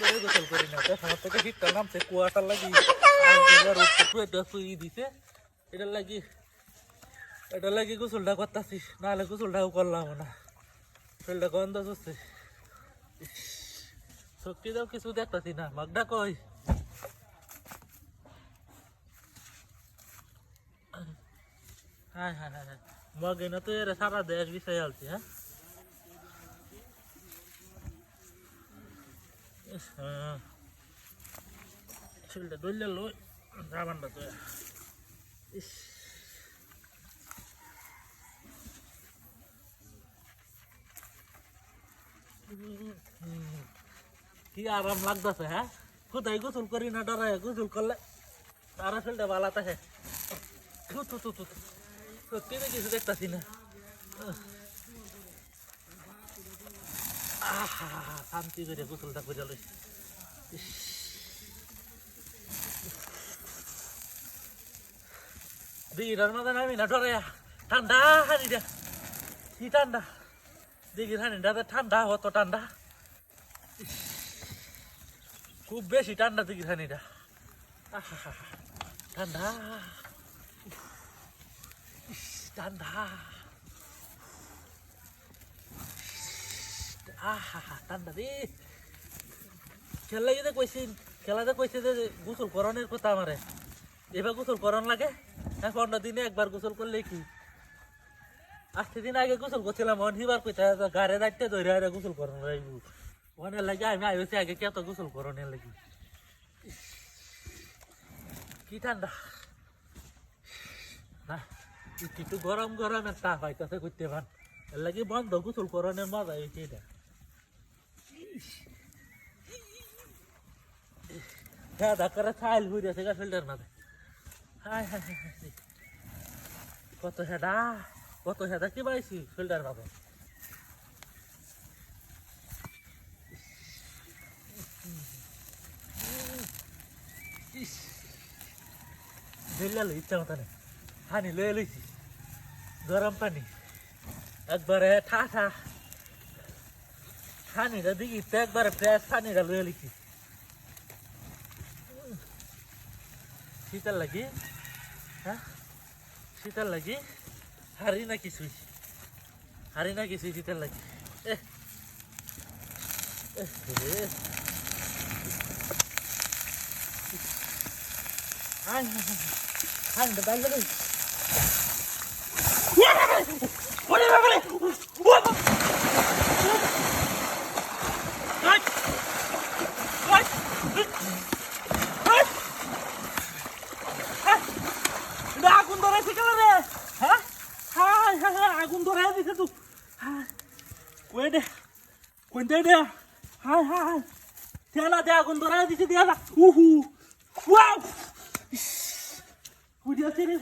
ধরে গোসল করি না তো থেকে শীতকাল নামছে কুয়াটার লাগি এটা শুই দিছে। এটার লাগি এটার লাগি গোসলটা করতেছি, নাহলে গোসলটাও করলাম না। শরীরটা গন্ধ হচ্ছে? শক্তি দাও কিছু দেখতেছি না, মাগডা কই? হ্যাঁ হ্যাঁ হ্যাঁ মগে না তো এরা সারা দেশ বিষয় আলছি হ্যাঁ ইস, হ্যাঁ। শরীরটা দইলে লই রাবানটা তো ইস হুম। কি আরাম লাগতেছে হ্যাঁ কোথায় গোসল করি না ডরায় গোসল করলে তারা শরীরটা ভালো থাকে থু থু থু থু থু। সত্যি না কিছু দেখতেছি না আহা শান্তি করে গোসলটা করে লই দিঘিটার মাঝে নামি না ডরে। ঠান্ডা হানিটা কি ঠান্ডা? দিঘির হানিটা ঠান্ডা, অত ঠান্ডা। খুব বেশি ঠান্ডা দিঘির হানিটা ঠান্ডা। ঠান্ডা। আহা ঠান্ডা রে খেলা যদি কইছি খেলাতে কইছে যে গোসল করণের কথা আমারে। এবার গোসল করণ লাগে? হ্যাঁ পনেরো দিনে একবার গোসল করলে কি? আজকে দিন আগে গোসল করছিলাম, অন হিবার কইতে গাড়ে দাঁড়তে ধরে আরে গোসল করণ লাগবো। ওখানে লাগে আমি আইছি আগে কত গোসল করণের লাগি? কি ঠান্ডা। না, একটু গরম গরম একটা পাইতেছে করতে পান। এর লাগে বন্ধ গোসল করণের মজা হয়েছে এটা হ্যাঁ ডাক্তারে ছাইল হয়ে আছে গা ফিল্টার হাই। কত হেডা কত হেডা কি পাইছি? ফিল্টার মাঝে দিল্লা ইচ্ছা মতো নেই। হানি লয়ে লইছি। গরম পানি। একবারে ঠাঠা পানিটা দেখি তো একবারে ফ্রেশ পানিটা লয়ে লিখি শীতের লাগি হ্যাঁ শীতের লাগি হারি না কিছুই হারি না কিছুই শীতের লাগি এ এ রে। আয়, আয়, আয়, আয়। ঠান্ডা বাইরে লই। ওরে বাবা কই দে কোন দে দে হায় হায় this is the other. Woohoo. Wow. Would you see রে